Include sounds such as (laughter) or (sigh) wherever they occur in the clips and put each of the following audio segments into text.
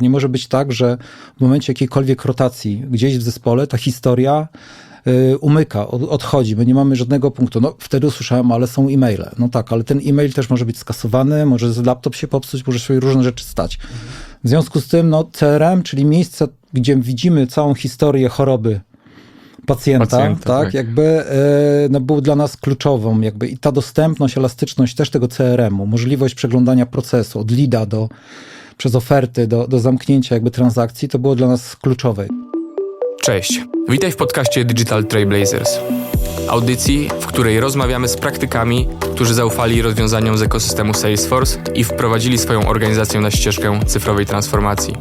Nie może być tak, że w momencie jakiejkolwiek rotacji gdzieś w zespole ta historia y, umyka, od, odchodzi, my nie mamy żadnego punktu. No wtedy usłyszałem, ale są e-maile. No tak, ale ten e-mail też może być skasowany, może laptop się popsuć, może się różne rzeczy stać. W związku z tym, no CRM, czyli miejsce, gdzie widzimy całą historię choroby pacjenta, Pacjenta, tak, tak. jakby e, no, był dla nas kluczową, jakby i ta dostępność, elastyczność też tego CRM-u, możliwość przeglądania procesu od lida do, przez oferty do, do zamknięcia jakby transakcji, to było dla nas kluczowe. Cześć, witaj w podcaście Digital Trailblazers. Audycji, w której rozmawiamy z praktykami, którzy zaufali rozwiązaniom z ekosystemu Salesforce i wprowadzili swoją organizację na ścieżkę cyfrowej transformacji.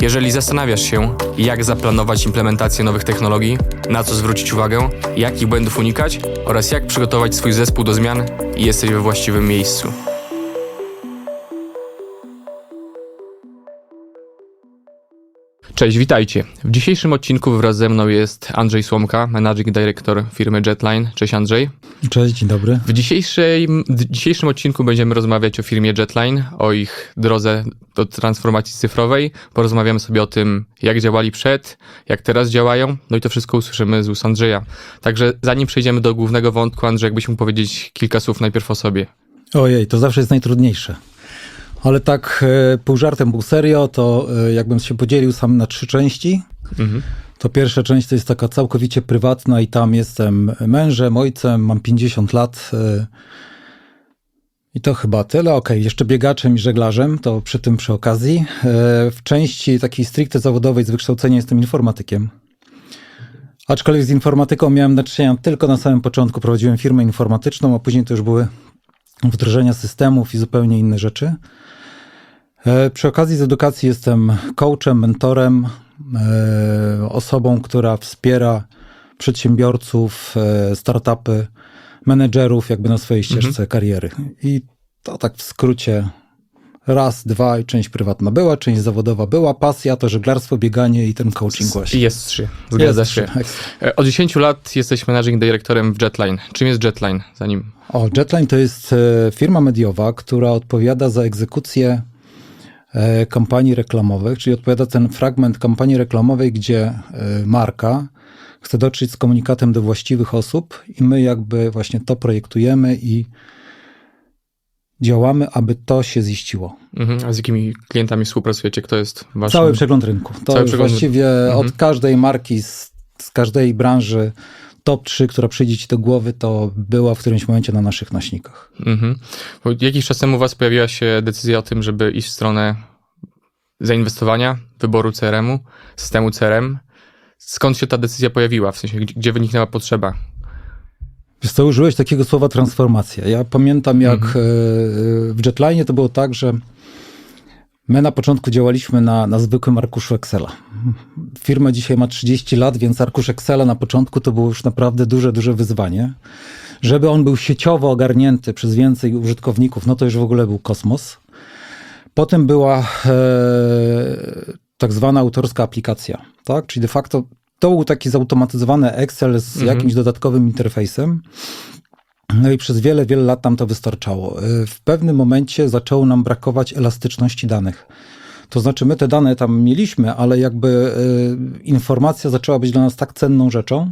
Jeżeli zastanawiasz się, jak zaplanować implementację nowych technologii, na co zwrócić uwagę, jakich błędów unikać oraz jak przygotować swój zespół do zmian, jesteś we właściwym miejscu. Cześć, witajcie. W dzisiejszym odcinku wraz ze mną jest Andrzej Słomka, Managing Director firmy Jetline. Cześć Andrzej. Cześć, dzień dobry. W, dzisiejszej, w dzisiejszym odcinku będziemy rozmawiać o firmie Jetline, o ich drodze do transformacji cyfrowej. Porozmawiamy sobie o tym, jak działali przed, jak teraz działają, no i to wszystko usłyszymy z ust Andrzeja. Także zanim przejdziemy do głównego wątku, Andrzej, jakbyś mógł powiedzieć kilka słów najpierw o sobie. Ojej, to zawsze jest najtrudniejsze. Ale tak e, pół żartem, pół serio, to e, jakbym się podzielił sam na trzy części. Mhm. To pierwsza część to jest taka całkowicie prywatna i tam jestem mężem, ojcem, mam 50 lat. e, I to chyba tyle. Okej, jeszcze biegaczem i żeglarzem, to przy tym przy okazji. W części takiej stricte zawodowej z wykształcenia jestem informatykiem. Aczkolwiek z informatyką miałem do czynienia tylko na samym początku. Prowadziłem firmę informatyczną, a później to już były wdrożenia systemów i zupełnie inne rzeczy. E, Przy okazji z edukacji jestem coachem, mentorem, e, osobą, która wspiera przedsiębiorców, e, startupy, menedżerów jakby na swojej ścieżce kariery. I to tak w skrócie raz, dwa i część prywatna była, część zawodowa była, pasja to żeglarstwo, bieganie i ten coaching właśnie. Jest trzy, zgadza Jest się. trzy. E, Od 10 lat jesteś Managing Directorem w Jetline. Czym jest Jetline? Zanim O, Jetline to jest e, firma mediowa, która odpowiada za egzekucję e, kampanii reklamowych, czyli odpowiada ten fragment kampanii reklamowej, gdzie marka chce dotrzeć z komunikatem do właściwych osób i my jakby właśnie to projektujemy i działamy, aby to się ziściło. Mhm. A z jakimi klientami współpracujecie? Kto jest waszym... Cały przegląd rynku. To Cały przegląd- właściwie Mhm. od każdej marki, z, z każdej branży top 3, która przyjdzie ci do głowy, to była w którymś momencie na naszych nośnikach. Mhm. Jakiś czas temu u was pojawiła się decyzja o tym, żeby iść w stronę zainwestowania, wyboru CRM-u, systemu CRM. Skąd się ta decyzja pojawiła? W sensie, gdzie wyniknęła potrzeba? Wiesz co, użyłeś takiego słowa transformacja. Ja pamiętam jak Mhm. e, w Jetline to było tak, że my na początku działaliśmy na, na zwykłym arkuszu Excela. Firma dzisiaj ma 30 lat, więc arkusz Excela na początku to było już naprawdę duże, duże wyzwanie. Żeby on był sieciowo ogarnięty przez więcej użytkowników, no to już w ogóle był kosmos. Potem była e, tak zwana autorska aplikacja, tak? Czyli de facto to był taki zautomatyzowany Excel z Mhm. jakimś dodatkowym interfejsem. No i przez wiele, wiele lat tam to wystarczało. E, W pewnym momencie zaczęło nam brakować elastyczności danych. To znaczy, my te dane tam mieliśmy, ale jakby e, informacja zaczęła być dla nas tak cenną rzeczą,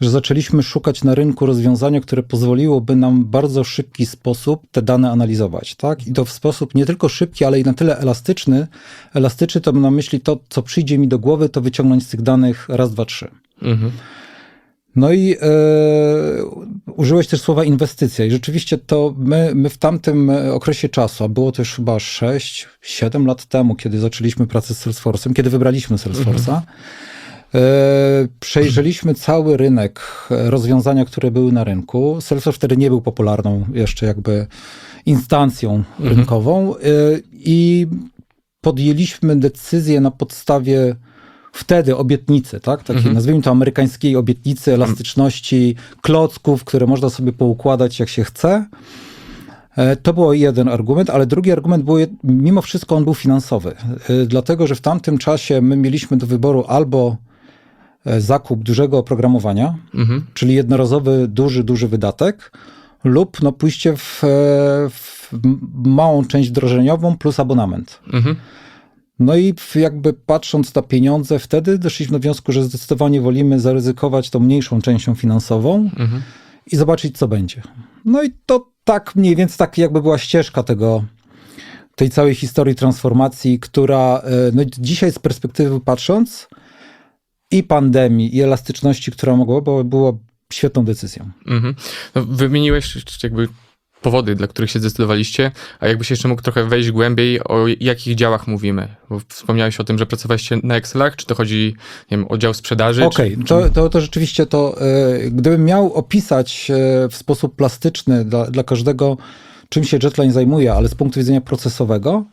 że zaczęliśmy szukać na rynku rozwiązania, które pozwoliłoby nam w bardzo szybki sposób te dane analizować, tak? I to w sposób nie tylko szybki, ale i na tyle elastyczny. Elastyczny to na myśli to, co przyjdzie mi do głowy, to wyciągnąć z tych danych raz, dwa, trzy. Mhm. No i e, użyłeś też słowa inwestycja i rzeczywiście to my, my w tamtym okresie czasu, a było to już chyba 6-7 lat temu, kiedy zaczęliśmy pracę z Salesforce'em, kiedy wybraliśmy Salesforce'a, e, przejrzeliśmy cały rynek e, rozwiązania, które były na rynku. Salesforce wtedy nie był popularną jeszcze jakby instancją rynkową e, i podjęliśmy decyzję na podstawie wtedy obietnicy, tak? Takiej, Mhm. nazwijmy to amerykańskiej obietnicy, elastyczności, klocków, które można sobie poukładać jak się chce. E, To był jeden argument, ale drugi argument był, mimo wszystko on był finansowy. E, Dlatego, że w tamtym czasie my mieliśmy do wyboru albo e, zakup dużego oprogramowania, Mhm. czyli jednorazowy, duży, duży wydatek, lub no, pójście w, e, w małą część wdrożeniową plus abonament. Mhm. No i jakby patrząc na pieniądze, wtedy doszliśmy do wniosku, że zdecydowanie wolimy zaryzykować tą mniejszą częścią finansową Mhm. i zobaczyć, co będzie. No i to tak mniej więcej tak jakby była ścieżka tego, tej całej historii transformacji, która e, no dzisiaj z perspektywy patrząc i pandemii, i elastyczności, która mogła, bo była świetną decyzją. Mhm. No, wymieniłeś jakby powody, dla których się zdecydowaliście, a jakbyś jeszcze mógł trochę wejść głębiej, o jakich działach mówimy? Bo wspomniałeś o tym, że pracowaliście na Excelach, czy to chodzi, nie wiem, o dział sprzedaży? Okej, czy, to, to, to rzeczywiście to, e, gdybym miał opisać e, w sposób plastyczny dla, dla każdego, czym się Jetline zajmuje, ale z punktu widzenia procesowego,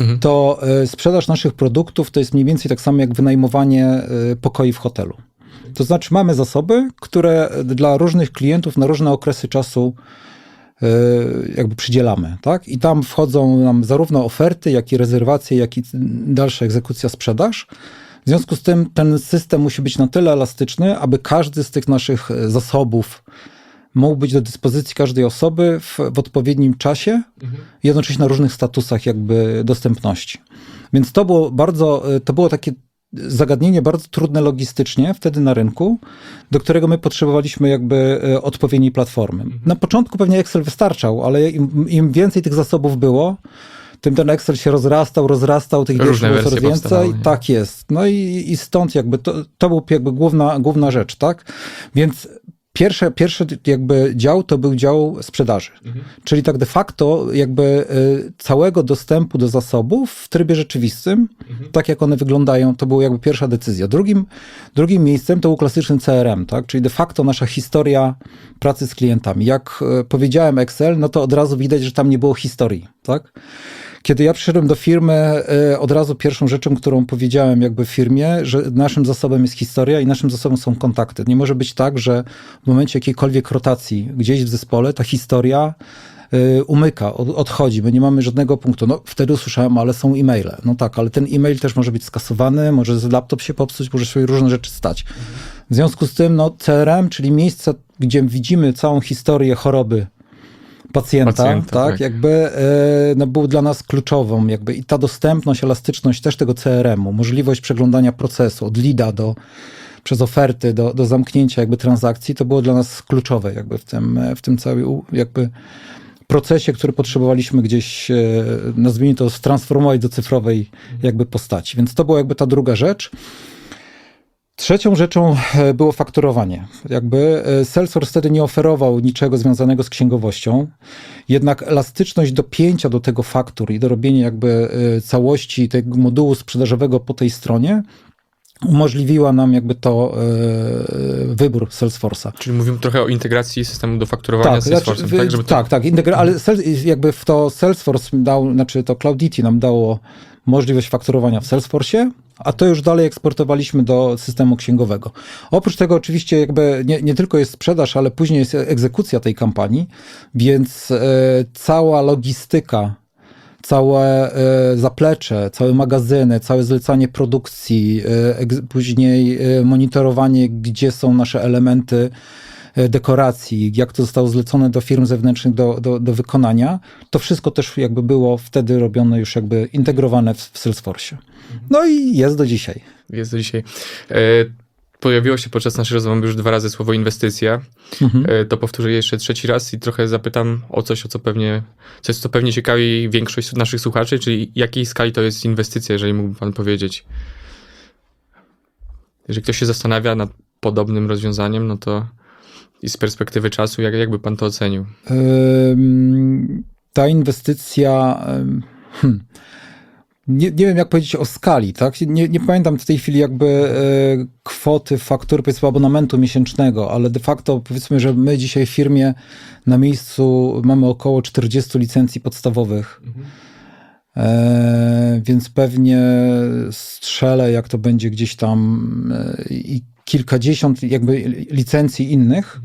Mhm. to e, sprzedaż naszych produktów to jest mniej więcej tak samo jak wynajmowanie e, pokoi w hotelu. To znaczy mamy zasoby, które dla różnych klientów na różne okresy czasu e, jakby przydzielamy, tak? I tam wchodzą nam zarówno oferty, jak i rezerwacje, jak i dalsza egzekucja, sprzedaż. W związku z tym ten system musi być na tyle elastyczny, aby każdy z tych naszych e, zasobów mógł być do dyspozycji każdej osoby w, w odpowiednim czasie, jednocześnie na różnych statusach jakby dostępności. Więc to było bardzo, e, to było takie zagadnienie bardzo trudne logistycznie wtedy na rynku, do którego my potrzebowaliśmy jakby e, odpowiedniej platformy. Na początku pewnie Excel wystarczał, ale im, im więcej tych zasobów było, tym ten Excel się rozrastał, rozrastał, tych wierszy było coraz więcej. nie? Tak jest. No i, i stąd jakby to, to był jakby główna, główna rzecz, tak? Więc pierwsze, pierwszy jakby dział to był dział sprzedaży. Czyli tak de facto jakby y, całego dostępu do zasobów w trybie rzeczywistym, tak jak one wyglądają, to była jakby pierwsza decyzja. Drugim, drugim miejscem to był klasyczny CRM, tak? czyli de facto nasza historia pracy z klientami. Jak y, powiedziałem Excel, no to od razu widać, że tam nie było historii. Tak? Kiedy ja przyszedłem do firmy, y, od razu pierwszą rzeczą, którą powiedziałem jakby firmie, że naszym zasobem jest historia i naszym zasobem są kontakty. Nie może być tak, że w momencie jakiejkolwiek rotacji gdzieś w zespole ta historia y, umyka, od, odchodzi, my nie mamy żadnego punktu. No wtedy usłyszałem, ale są e-maile. No tak, ale ten e-mail też może być skasowany, może laptop się popsuć, może się różne rzeczy stać. W związku z tym, no CRM, czyli miejsce, gdzie widzimy całą historię choroby pacjenta, Pacjenta, tak, tak. jakby e, no, był dla nas kluczową, jakby i ta dostępność, elastyczność też tego CRM-u, możliwość przeglądania procesu od lida do przez oferty do, do zamknięcia jakby transakcji, to było dla nas kluczowe jakby w tym, e, w tym całym jakby procesie, który potrzebowaliśmy gdzieś, e, nazwijmy to, stransformować do cyfrowej jakby postaci. Więc to była jakby ta druga rzecz. Trzecią rzeczą e, było fakturowanie. Jakby e, Salesforce wtedy nie oferował niczego związanego z księgowością, jednak elastyczność dopięcia do tego faktur i do robienia jakby e, całości tego modułu sprzedażowego po tej stronie umożliwiła nam jakby to e, wybór Salesforce'a. Czyli mówimy trochę o integracji systemu do fakturowania z znaczy, Salesforce'em, wy- tak? Żeby to... tak, tak, integra- ale jakby w to Salesforce dał, znaczy to Cloudity nam dało możliwość fakturowania w Salesforce'ie, a to już dalej eksportowaliśmy do systemu księgowego. Oprócz tego oczywiście jakby nie, nie tylko jest sprzedaż, ale później jest egzekucja tej kampanii, więc e, cała logistyka całe e, zaplecze, całe magazyny, całe zlecanie produkcji, e, później monitorowanie, gdzie są nasze elementy dekoracji, jak to zostało zlecone do firm zewnętrznych do, do, do wykonania, to wszystko też jakby było wtedy robione już jakby integrowane w, w Salesforce. No i jest do dzisiaj. Jest do dzisiaj. E, pojawiło się podczas naszej rozmowy już dwa razy słowo inwestycja. Mhm. E, to powtórzę jeszcze trzeci raz i trochę zapytam o coś, o co pewnie, coś, co pewnie ciekawi większość naszych słuchaczy, czyli jakiej skali to jest inwestycja, jeżeli mógłby pan powiedzieć. Jeżeli ktoś się zastanawia nad podobnym rozwiązaniem, no to i z perspektywy czasu, jak, jakby pan to ocenił? Ta inwestycja. Hmm, nie, nie wiem, jak powiedzieć o skali, tak? Nie, nie pamiętam w tej chwili jakby e, kwoty faktury, powiedzmy, abonamentu miesięcznego, ale de facto powiedzmy, że my dzisiaj w firmie na miejscu mamy około 40 licencji podstawowych. E, więc pewnie strzelę, jak to będzie gdzieś tam e, i kilkadziesiąt jakby licencji innych.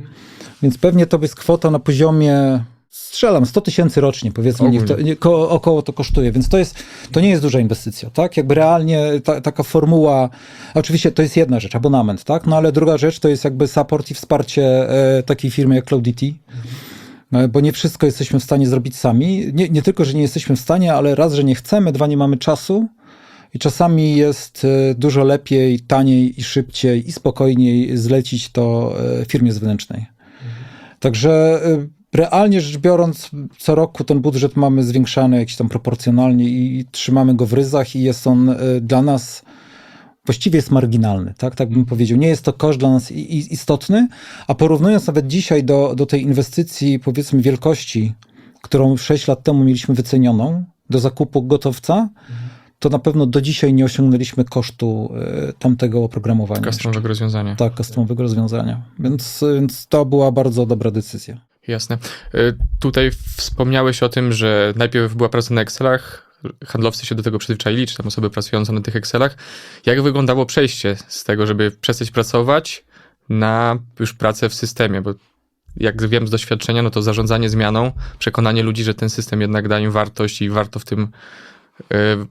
Więc pewnie to jest kwota na poziomie, strzelam, 100 tysięcy rocznie, powiedzmy, niech to, nie, ko, około to kosztuje. Więc to jest, to nie jest duża inwestycja, tak? Jakby realnie ta, taka formuła, oczywiście to jest jedna rzecz, abonament, tak? No ale druga rzecz to jest jakby support i wsparcie e, takiej firmy jak Cloudity. E, Bo nie wszystko jesteśmy w stanie zrobić sami. Nie, nie tylko, że nie jesteśmy w stanie, ale raz, że nie chcemy, dwa, nie mamy czasu. I czasami jest e, dużo lepiej, taniej i szybciej i spokojniej zlecić to e, firmie zewnętrznej. Także e, realnie rzecz biorąc, co roku ten budżet mamy zwiększany jakiś tam proporcjonalnie i trzymamy go w ryzach i jest on dla nas właściwie jest marginalny, tak, tak bym powiedział. Nie jest to koszt dla nas istotny, a porównując nawet dzisiaj do, do tej inwestycji, powiedzmy wielkości, którą 6 lat temu mieliśmy wycenioną do zakupu gotowca, to na pewno do dzisiaj nie osiągnęliśmy kosztu e, tamtego oprogramowania. Customowego rozwiązania. Tak, customowego rozwiązania. Więc, więc to była bardzo dobra decyzja. Jasne. Y, Tutaj wspomniałeś o tym, że najpierw była praca na Excelach, handlowcy się do tego przyzwyczaili, czy tam osoby pracujące na tych Excelach. Jak wyglądało przejście z tego, żeby przestać pracować na już pracę w systemie? Bo jak wiem z doświadczenia, no to zarządzanie zmianą, przekonanie ludzi, że ten system jednak da im wartość i warto w tym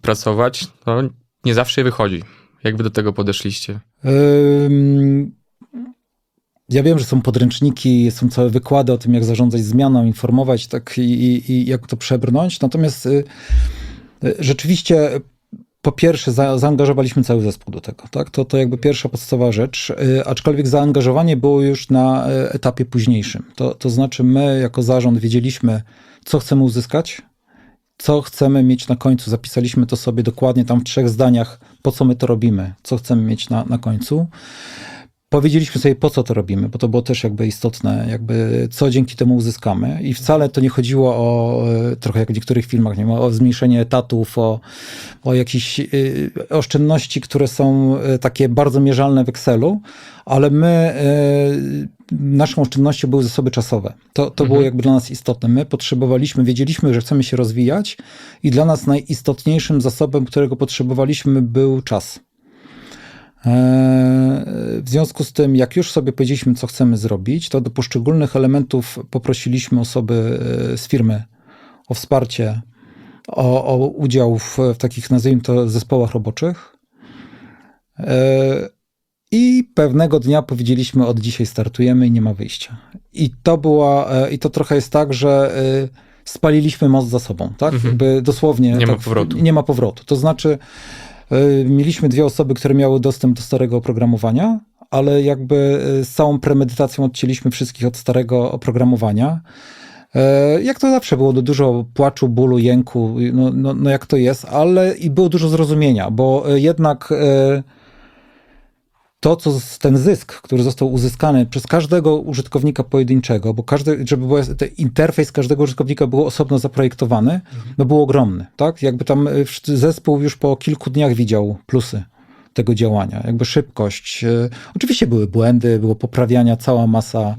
pracować, no nie zawsze wychodzi. Jak wy do tego podeszliście? Ja wiem, że są podręczniki, są całe wykłady o tym, jak zarządzać zmianą, informować tak i, i, jak to przebrnąć. Natomiast y, y, rzeczywiście y, po pierwsze za, zaangażowaliśmy cały zespół do tego. Tak? To, to jakby pierwsza podstawowa rzecz, y, aczkolwiek zaangażowanie było już na y, etapie późniejszym. To, to znaczy my jako zarząd wiedzieliśmy, co chcemy uzyskać, co chcemy mieć na końcu. Zapisaliśmy to sobie dokładnie tam w trzech zdaniach, po co my to robimy, co chcemy mieć na, na końcu. Powiedzieliśmy sobie, po co to robimy, bo to było też jakby istotne, jakby co dzięki temu uzyskamy. I wcale to nie chodziło o, e, trochę jak w niektórych filmach, nie o zmniejszenie etatów, o, o jakieś y, oszczędności, które są takie bardzo mierzalne w Excelu, ale my, naszą oszczędnością były zasoby czasowe. To, to było jakby dla nas istotne. My potrzebowaliśmy, wiedzieliśmy, że chcemy się rozwijać i dla nas najistotniejszym zasobem, którego potrzebowaliśmy był czas. E, W związku z tym, jak już sobie powiedzieliśmy, co chcemy zrobić, to do poszczególnych elementów poprosiliśmy osoby e, z firmy o wsparcie, o, o udział w, w takich, nazwijmy to, zespołach roboczych. E, I pewnego dnia powiedzieliśmy, od dzisiaj startujemy i nie ma wyjścia. I to była, i to trochę jest tak, że spaliliśmy most za sobą, tak? Mhm. Jakby dosłownie. Nie ma tak, powrotu. Nie ma powrotu. To znaczy, mieliśmy dwie osoby, które miały dostęp do starego oprogramowania, ale jakby e, z całą premedytacją odcięliśmy wszystkich od starego oprogramowania. E, Jak to zawsze było, do dużo płaczu, bólu, jęku, no, no, no jak to jest, ale i było dużo zrozumienia, bo e, jednak e, to, co ten zysk, który został uzyskany przez każdego użytkownika pojedynczego, bo każdy, żeby był ten interfejs każdego użytkownika był osobno zaprojektowany, no był ogromny, tak? Jakby tam e, zespół już po kilku dniach widział plusy tego działania, jakby szybkość. e, Oczywiście były błędy, było poprawiania, cała masa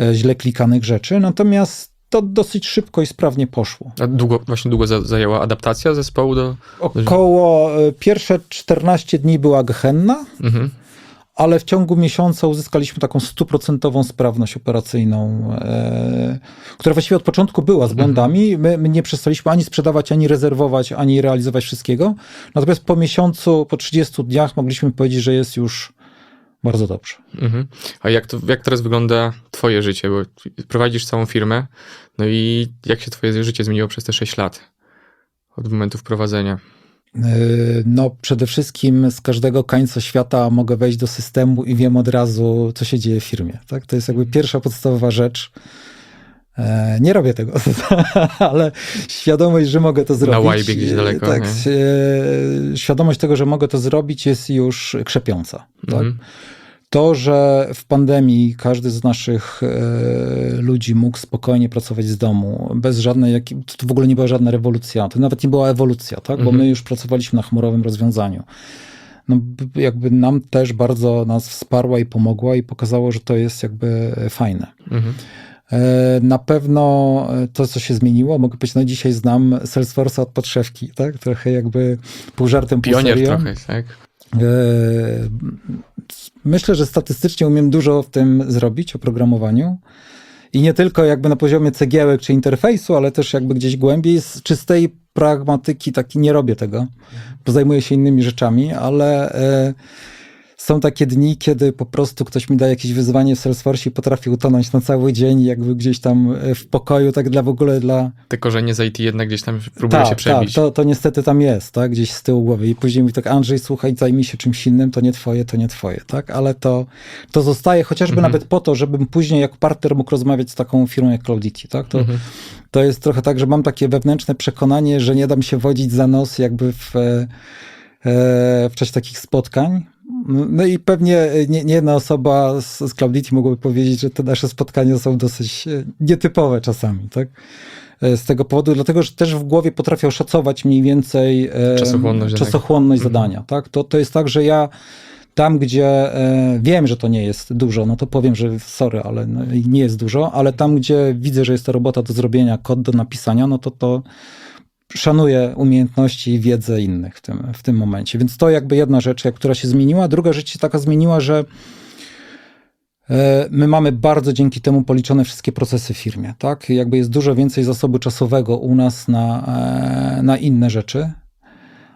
e, źle klikanych rzeczy, natomiast to dosyć szybko i sprawnie poszło. A długo, właśnie długo za- zajęła adaptacja zespołu do... Około pierwsze 14 dni była gehenna, Mhm. Ale w ciągu miesiąca uzyskaliśmy taką stuprocentową sprawność operacyjną, e, która właściwie od początku była z błędami. My, my nie przestaliśmy ani sprzedawać, ani rezerwować, ani realizować wszystkiego. Natomiast po miesiącu, po 30 dniach mogliśmy powiedzieć, że jest już bardzo dobrze. Mhm. A jak, to, jak teraz wygląda twoje życie? Bo prowadzisz całą firmę, no i jak się twoje życie zmieniło przez te 6 lat od momentu wprowadzenia? E, No, przede wszystkim z każdego końca świata mogę wejść do systemu i wiem od razu, co się dzieje w firmie. Tak? To jest jakby pierwsza podstawowa rzecz. E, Nie robię tego, (laughs) ale świadomość, że mogę to zrobić. łajbie gdzieś daleko, Tak, nie? świadomość tego, że mogę to zrobić, jest już krzepiąca. Tak? Mhm. To, że w pandemii każdy z naszych e, ludzi mógł spokojnie pracować z domu, bez żadnej, to w ogóle nie była żadna rewolucja, to nawet nie była ewolucja, tak? bo Mhm. my już pracowaliśmy na chmurowym rozwiązaniu. No, jakby nam też bardzo nas wsparła i pomogła i pokazało, że to jest jakby fajne. Mhm. E, Na pewno e, to, co się zmieniło, mogę powiedzieć, no dzisiaj znam Salesforce'a od podszewki, tak? Trochę jakby pół żartem, pół Pionier serio. trochę, tak? E, Myślę, że statystycznie umiem dużo w tym zrobić, o programowaniu. I nie tylko jakby na poziomie cegiełek czy interfejsu, ale też jakby gdzieś głębiej z czystej pragmatyki taki nie robię tego, bo zajmuję się innymi rzeczami, ale e, są takie dni, kiedy po prostu ktoś mi da jakieś wyzwanie w Salesforce i potrafi utonąć na cały dzień, jakby gdzieś tam e, w pokoju, tak dla w ogóle dla... Te korzenie z IT jednak gdzieś tam próbuje tak, się przebić. Tak, to, to niestety tam jest, tak, gdzieś z tyłu głowy. I później mówi tak, Andrzej, słuchaj, zajmij się czymś innym, to nie twoje, to nie twoje, tak, ale to, to zostaje chociażby Mhm. nawet po to, żebym później jako partner mógł rozmawiać z taką firmą jak Cloudity, tak, to, Mhm. to jest trochę tak, że mam takie wewnętrzne przekonanie, że nie dam się wodzić za nos jakby w, e, w czasie takich spotkań. No i pewnie nie, nie jedna osoba z, z Cloudity mogłaby powiedzieć, że te nasze spotkania są dosyć e, nietypowe czasami, tak? E, Z tego powodu, dlatego, że też w głowie potrafię oszacować mniej więcej e, Czasochłonność danego. czasochłonność Mhm. zadania, tak? To, to jest tak, że ja tam, gdzie e, wiem, że to nie jest dużo, no to powiem, że sorry, ale no, nie jest dużo, ale tam, gdzie widzę, że jest to robota do zrobienia, kod do napisania, no to to szanuję umiejętności i wiedzę innych w tym, w tym momencie. Więc to jakby jedna rzecz, która się zmieniła. Druga rzecz się taka zmieniła, że e, my mamy bardzo dzięki temu policzone wszystkie procesy w firmie, tak? Jakby jest dużo więcej zasobu czasowego u nas na, e, na inne rzeczy.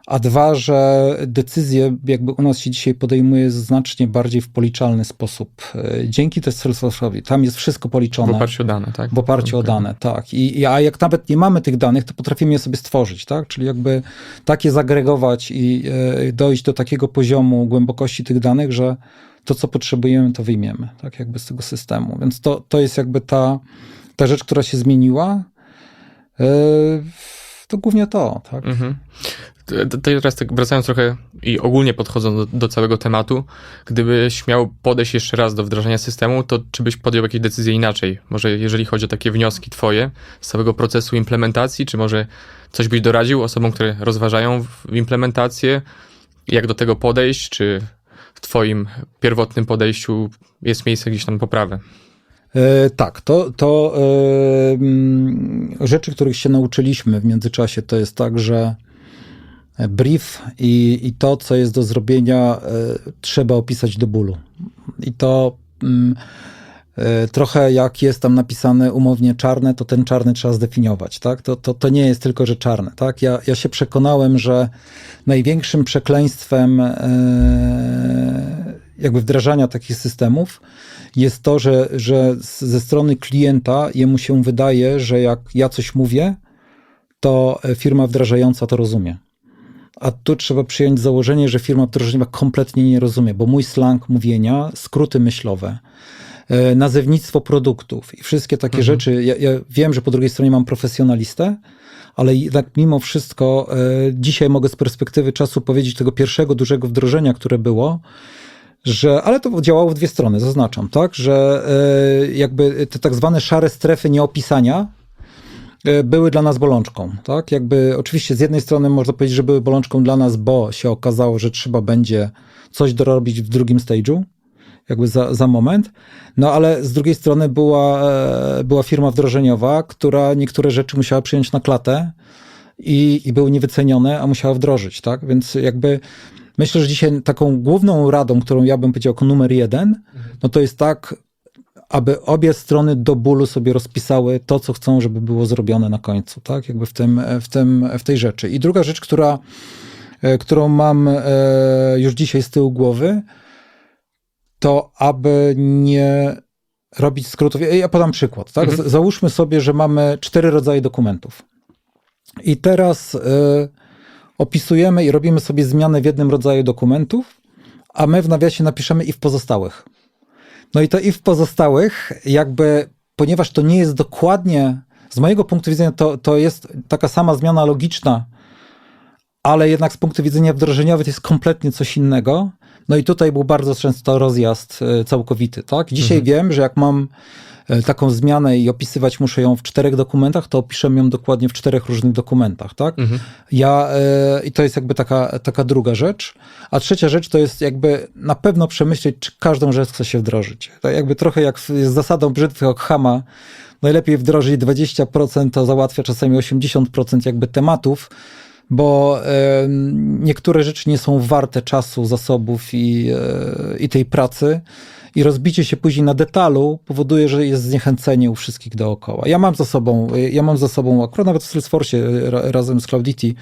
A dwa, że decyzje jakby u nas się dzisiaj podejmuje znacznie bardziej w policzalny sposób. E, Dzięki też Salesforce'owi. Tam jest wszystko policzone. W oparciu o dane, tak? W oparciu o Okej. dane, tak. I, a jak nawet nie mamy tych danych, to potrafimy je sobie stworzyć, tak? Czyli jakby takie zagregować i e, dojść do takiego poziomu głębokości tych danych, że to, co potrzebujemy, to wyjmiemy, tak? Jakby z tego systemu. Więc to, to jest jakby ta, ta rzecz, która się zmieniła. E, to głównie to, tak? Mhm. Teraz tak wracając trochę i ogólnie podchodząc do, do całego tematu, gdybyś miał podejść jeszcze raz do wdrażania systemu, to czy byś podjął jakieś decyzje inaczej? Może jeżeli chodzi o takie wnioski twoje z całego procesu implementacji, czy może coś byś doradził osobom, które rozważają w- implementację? Jak do tego podejść? Czy w twoim pierwotnym podejściu jest miejsce gdzieś tam? E, tak, to, to e, mm, rzeczy, których się nauczyliśmy w międzyczasie, to jest tak, że brief i, i to, co jest do zrobienia, e, trzeba opisać do bólu. I to mm, e, trochę jak jest tam napisane umownie czarne, to ten czarny trzeba zdefiniować, tak? To, to, to nie jest tylko, że czarne, tak? Ja, ja się przekonałem, że największym przekleństwem e, jakby wdrażania takich systemów jest to, że, że ze strony klienta jemu się wydaje, że jak ja coś mówię, to e, firma wdrażająca to rozumie. A tu trzeba przyjąć założenie, że firma wdrożeniowa kompletnie nie rozumie, bo mój slang mówienia, skróty myślowe, e, nazewnictwo produktów i wszystkie takie rzeczy. Ja, ja wiem, że po drugiej stronie mam profesjonalistę, ale jednak mimo wszystko e, dzisiaj mogę z perspektywy czasu powiedzieć tego pierwszego dużego wdrożenia, które było, że, ale to działało w dwie strony, zaznaczam, tak, że e, jakby te tak zwane szare strefy nieopisania e, były dla nas bolączką, tak, jakby oczywiście z jednej strony można powiedzieć, że były bolączką dla nas, bo się okazało, że trzeba będzie coś dorobić w drugim stage'u, jakby za, za moment, no ale z drugiej strony była, e, była firma wdrożeniowa, która niektóre rzeczy musiała przyjąć na klatę i, i były niewycenione, a musiała wdrożyć, tak, więc jakby Myślę, że dzisiaj taką główną radą, którą ja bym powiedział jako numer jeden, no to jest tak, aby obie strony do bólu sobie rozpisały to, co chcą, żeby było zrobione na końcu, tak? Jakby w, tym, w, tym, w tej rzeczy. I druga rzecz, która, e, którą mam e, już dzisiaj z tyłu głowy, to aby nie robić skrótów. Ja- podam przykład, tak? Z- Załóżmy sobie, że mamy cztery rodzaje dokumentów. I teraz e, opisujemy i robimy sobie zmianę w jednym rodzaju dokumentów, a my w nawiasie napiszemy i w pozostałych. No i to i w pozostałych, jakby, ponieważ to nie jest dokładnie, z mojego punktu widzenia, to, to jest taka sama zmiana logiczna, ale jednak z punktu widzenia wdrożeniowy to jest kompletnie coś innego. No i tutaj był bardzo często rozjazd e, całkowity, tak? Dzisiaj wiem, że jak mam taką zmianę i opisywać muszę ją w czterech dokumentach, to opiszę ją dokładnie w czterech różnych dokumentach, tak? Ja, e, i to jest jakby taka, taka druga rzecz. A trzecia rzecz to jest jakby na pewno przemyśleć, czy każdą rzecz chce się wdrożyć. Tak jakby trochę jak z zasadą brzytwy Ockhama, najlepiej wdrożyć 20%, to załatwia czasami 80% jakby tematów, bo e, niektóre rzeczy nie są warte czasu, zasobów i, e, i tej pracy. I rozbicie się później na detalu powoduje, że jest zniechęcenie u wszystkich dookoła. Ja mam za sobą, ja mam za sobą, akurat nawet w Salesforce ra, razem z Cloudity,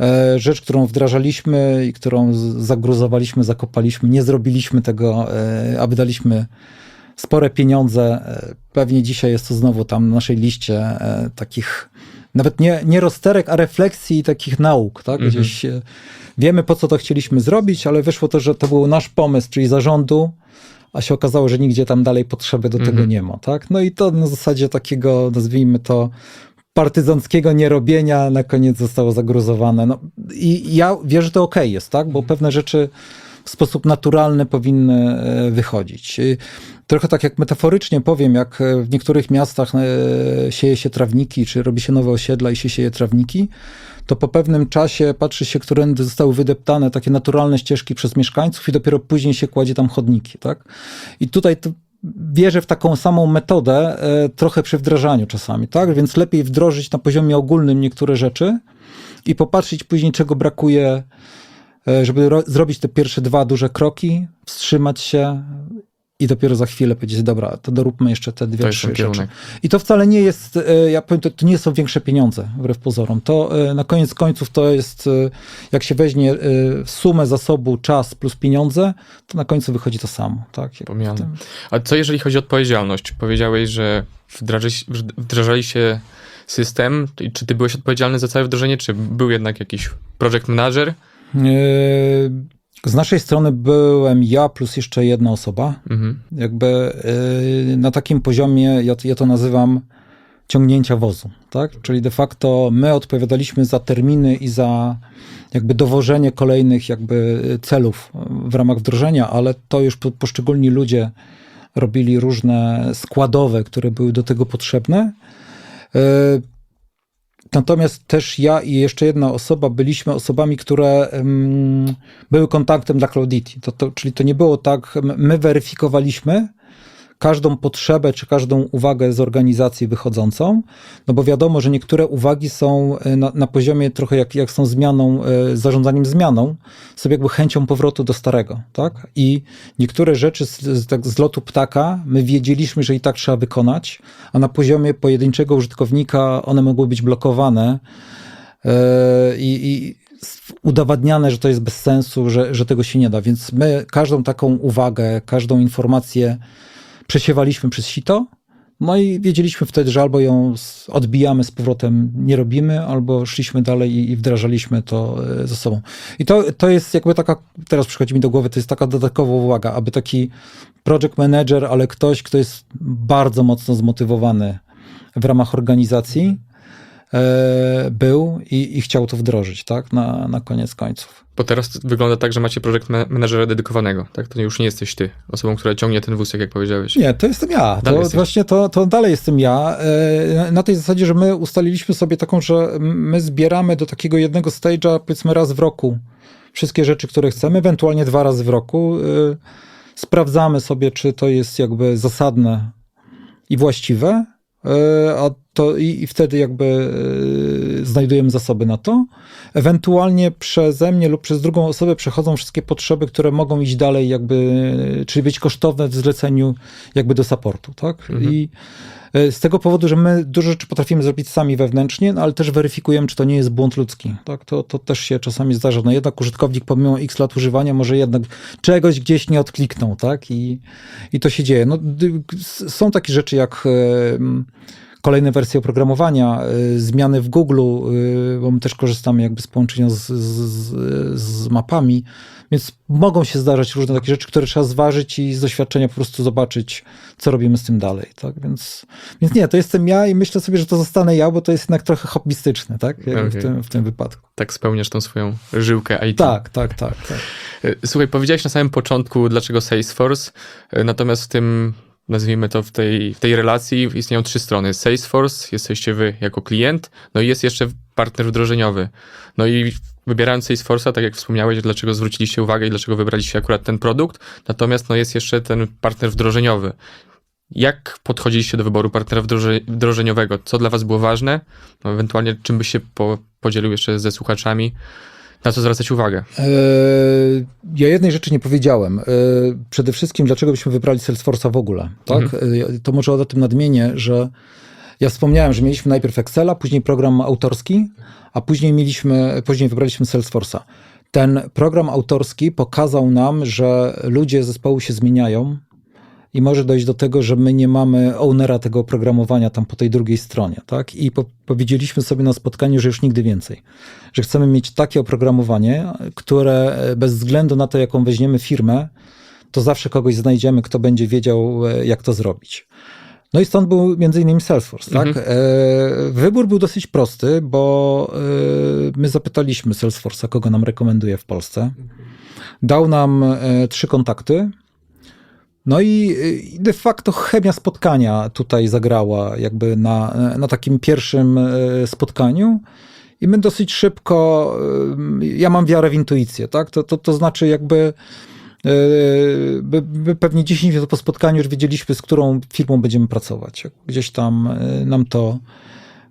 e, rzecz, którą wdrażaliśmy i którą zagruzowaliśmy, zakopaliśmy. Nie zrobiliśmy tego, e, a wydaliśmy spore pieniądze. E, Pewnie dzisiaj jest to znowu tam na naszej liście e, takich, nawet nie, nie rozterek, a refleksji i takich nauk, tak? Mhm. Gdzieś e, wiemy, po co to chcieliśmy zrobić, ale wyszło to, że to był nasz pomysł, czyli zarządu, a się okazało, że nigdzie tam dalej potrzeby do tego Mhm. nie ma, tak? No i to na zasadzie takiego, nazwijmy to, partyzanckiego nierobienia na koniec zostało zagruzowane. No, I ja wierzę, że to okej jest, tak? Bo pewne rzeczy w sposób naturalny powinny e, wychodzić. Trochę tak jak metaforycznie powiem, jak e, w niektórych miastach e, sieje się trawniki, czy robi się nowe osiedla i się sieje trawniki, to po pewnym czasie patrzy się, którędy zostały wydeptane takie naturalne ścieżki przez mieszkańców i dopiero później się kładzie tam chodniki, tak? I tutaj to wierzę w taką samą metodę, e, trochę przy wdrażaniu czasami, tak? Więc lepiej wdrożyć na poziomie ogólnym niektóre rzeczy i popatrzeć później, czego brakuje, e, żeby ro- zrobić te pierwsze dwa duże kroki, wstrzymać się i dopiero za chwilę powiedzieć, dobra, to doróbmy jeszcze te To dwie, jest trzy rzeczy. I to wcale nie jest, e, ja powiem, to, to nie są większe pieniądze, wbrew pozorom. To e, na koniec końców to jest, e, jak się weźmie sumę zasobu, czas plus pieniądze, to na końcu wychodzi to samo. Tak? A co jeżeli chodzi o odpowiedzialność? Powiedziałeś, że wdrażali, się system. I Czy ty byłeś odpowiedzialny za całe wdrożenie, czy był jednak jakiś project manager? E, Z naszej strony byłem ja plus jeszcze jedna osoba. Mhm. Jakby e, na takim poziomie, ja, ja to nazywam ciągnięcia wozu, tak? Czyli de facto my odpowiadaliśmy za terminy i za jakby dowożenie kolejnych jakby celów w ramach wdrożenia, ale to już po- poszczególni ludzie robili różne składowe, które były do tego potrzebne. E, Natomiast też ja i jeszcze jedna osoba byliśmy osobami, które mm, były kontaktem dla Cloudity. To, to, czyli to nie było tak, my weryfikowaliśmy każdą potrzebę czy każdą uwagę z organizacji wychodzącą, no bo wiadomo, że niektóre uwagi są e, na, na poziomie trochę jak, jak są zmianą, e, zarządzaniem zmianą, sobie jakby chęcią powrotu do starego, tak? I niektóre rzeczy z, z, tak z lotu ptaka my wiedzieliśmy, że i tak trzeba wykonać, a na poziomie pojedynczego użytkownika one mogły być blokowane e, i, udowadniane, że to jest bez sensu, że, że tego się nie da. Więc my każdą taką uwagę, każdą informację przesiewaliśmy przez sito. No i wiedzieliśmy wtedy, że albo ją odbijamy z powrotem, nie robimy, albo szliśmy dalej i, wdrażaliśmy to e, ze sobą. I to, to jest jakby taka, teraz przychodzi mi do głowy, to jest taka dodatkowa uwaga, aby taki project manager, ale ktoś, kto jest bardzo mocno zmotywowany w ramach organizacji, był i, i chciał to wdrożyć, tak, na, na koniec końców. Bo teraz wygląda tak, że macie projekt managera dedykowanego, tak? To już nie jesteś ty, osobą, która ciągnie ten wóz, jak powiedziałeś. Nie, to jestem ja. Dalej To jesteś. właśnie to, to dalej jestem ja. E, Na tej zasadzie, że my ustaliliśmy sobie taką, że my zbieramy do takiego jednego stage'a powiedzmy raz w roku wszystkie rzeczy, które chcemy, ewentualnie dwa razy w roku. E, Sprawdzamy sobie, czy to jest jakby zasadne i właściwe, e, a to i, i wtedy jakby e, znajdujemy zasoby na to. Ewentualnie przeze mnie lub przez drugą osobę przechodzą wszystkie potrzeby, które mogą iść dalej, jakby, czyli być kosztowne w zleceniu jakby do supportu, tak? Mhm. I e, z tego powodu, że my dużo rzeczy potrafimy zrobić sami wewnętrznie, no ale też weryfikujemy, czy to nie jest błąd ludzki, tak? To, to też się czasami zdarza. No jednak użytkownik pomimo x lat używania może jednak czegoś gdzieś nie odkliknął, tak? I, i to się dzieje. No, są takie rzeczy jak e, kolejne wersje oprogramowania, y, zmiany w Google, y, bo my też korzystamy jakby z połączenia z, z, z mapami, więc mogą się zdarzać różne takie rzeczy, które trzeba zważyć i z doświadczenia po prostu zobaczyć, co robimy z tym dalej, tak? Więc, więc nie, to jestem ja i myślę sobie, że to zostanę ja, bo to jest jednak trochę hobbystyczne, tak? Okej. w, tym, w tym wypadku. Tak spełniasz tą swoją żyłkę IT. Tak, tak, tak, tak. E, Słuchaj, powiedziałeś na samym początku, dlaczego Salesforce, natomiast w tym, nazwijmy to, w tej, w tej relacji istnieją trzy strony. Salesforce, jesteście wy jako klient, no i jest jeszcze partner wdrożeniowy. No i wybierając Salesforce'a, tak jak wspomniałeś, dlaczego zwróciliście uwagę i dlaczego wybraliście akurat ten produkt, natomiast no jest jeszcze ten partner wdrożeniowy. Jak podchodziliście do wyboru partnera wdroże, wdrożeniowego? Co dla was było ważne? No, ewentualnie czym byś się po, podzielił jeszcze ze słuchaczami? Na co zwracać uwagę? E, Ja jednej rzeczy nie powiedziałem. E, Przede wszystkim, dlaczego byśmy wybrali Salesforce'a w ogóle. Tak? E, To może o tym nadmienię, że Ja wspomniałem, że mieliśmy najpierw Excela, później program autorski, a później mieliśmy, później wybraliśmy Salesforce'a. Ten program autorski pokazał nam, że ludzie zespołu się zmieniają i może dojść do tego, że my nie mamy ownera tego oprogramowania tam po tej drugiej stronie, tak? I po, powiedzieliśmy sobie na spotkaniu, że już nigdy więcej. Że chcemy mieć takie oprogramowanie, które bez względu na to, jaką weźmiemy firmę, to zawsze kogoś znajdziemy, kto będzie wiedział, e, jak to zrobić. No i stąd był między innymi Salesforce, tak? Mhm. E, wybór był dosyć prosty, bo e, my zapytaliśmy Salesforce'a, kogo nam rekomenduje w Polsce. Dał nam e, trzy kontakty. No i e, de facto chemia spotkania tutaj zagrała jakby na, na takim pierwszym e, spotkaniu. I my dosyć szybko, e, ja mam wiarę w intuicję, tak? To, to, to znaczy jakby e, my, my pewnie 10 minut po spotkaniu już wiedzieliśmy, z którą firmą będziemy pracować. Gdzieś tam e, nam to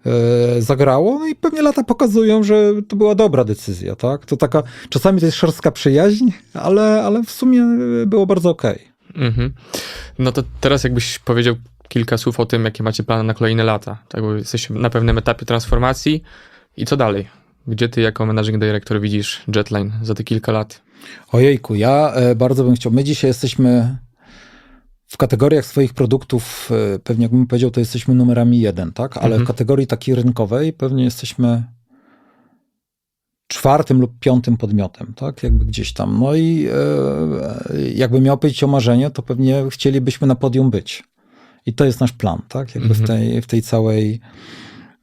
e, zagrało, no i pewnie lata pokazują, że to była dobra decyzja, tak? To taka, czasami to jest szorstka przyjaźń, ale, ale w sumie było bardzo okej. Mhm. No to teraz jakbyś powiedział kilka słów o tym, jakie macie plany na kolejne lata. Tak, bo jesteście na pewnym etapie transformacji i co dalej? Gdzie ty jako managing director widzisz Jetline za te kilka lat? Ojejku, ja e, bardzo bym chciał. My dzisiaj jesteśmy w kategoriach swoich produktów, e, pewnie jakbym powiedział, to jesteśmy numerami jeden, tak? Ale Mhm. w kategorii takiej rynkowej pewnie jesteśmy czwartym lub piątym podmiotem, tak? Jakby gdzieś tam. No i e, jakby miał powiedzieć o marzenie, to pewnie chcielibyśmy na podium być. I to jest nasz plan, tak? Jakby w, Mhm. tej, w tej całej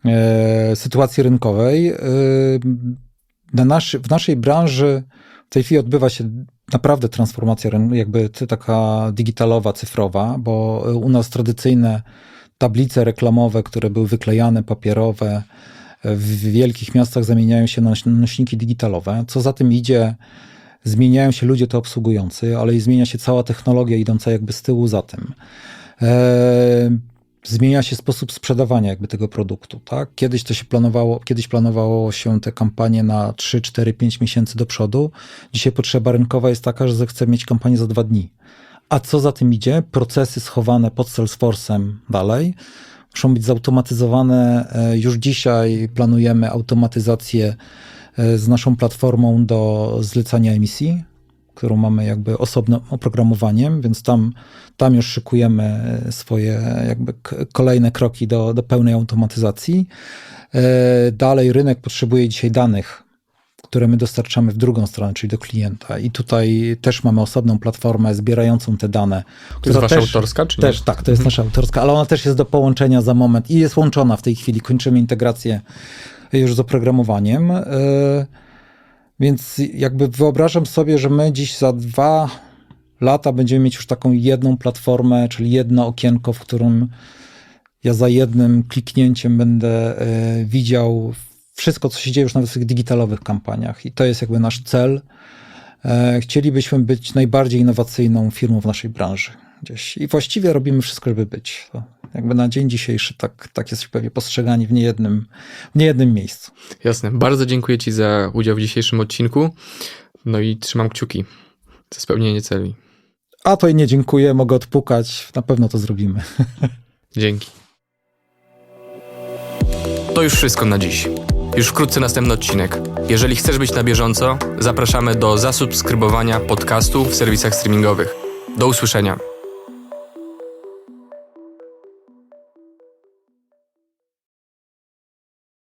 e, sytuacji rynkowej. E, na naszy, w naszej branży w tej chwili odbywa się naprawdę transformacja rynku, jakby taka digitalowa, cyfrowa, bo u nas tradycyjne tablice reklamowe, które były wyklejane, papierowe, w wielkich miastach zamieniają się na noś- nośniki digitalowe. Co za tym idzie, zmieniają się ludzie to obsługujący, ale i zmienia się cała technologia idąca jakby z tyłu za tym. E, zmienia się sposób sprzedawania jakby tego produktu, tak? Kiedyś to się planowało, kiedyś planowało się te kampanie na 3, 4, 5 miesięcy do przodu. Dzisiaj potrzeba rynkowa jest taka, że chce mieć kampanię za dwa dni. A co za tym idzie? Procesy schowane pod Salesforce'em dalej muszą być zautomatyzowane. E, Już dzisiaj planujemy automatyzację e, z naszą platformą do zlecania emisji, którą mamy jakby osobnym oprogramowaniem, więc tam, tam już szykujemy e, swoje jakby kolejne kroki do, do pełnej automatyzacji. Dalej rynek potrzebuje dzisiaj danych, które my dostarczamy w drugą stronę, czyli do klienta. I tutaj też mamy osobną platformę zbierającą te dane. To jest wasza też- autorska, czy nie? też tak, to jest nasza autorska, ale ona też jest do połączenia za moment i jest łączona w tej chwili. Kończymy integrację już z oprogramowaniem. Yy, Więc jakby wyobrażam sobie, że my dziś za dwa lata będziemy mieć już taką jedną platformę, czyli jedno okienko, w którym ja za jednym kliknięciem będę e, widział wszystko, co się dzieje już nawet w tych digitalowych kampaniach. I to jest jakby nasz cel. E, Chcielibyśmy być najbardziej innowacyjną firmą w naszej branży. Gdzieś. I właściwie robimy wszystko, żeby być. To jakby na dzień dzisiejszy tak, tak jesteśmy pewnie postrzegani w niejednym, w niejednym miejscu. Jasne. Bardzo dziękuję ci za udział w dzisiejszym odcinku. No i trzymam kciuki za spełnienie celi. A to i nie dziękuję, mogę odpukać, na pewno to zrobimy. (laughs) Dzięki. To już wszystko na dziś. Już wkrótce następny odcinek. Jeżeli chcesz być na bieżąco, zapraszamy do zasubskrybowania podcastu w serwisach streamingowych. Do usłyszenia.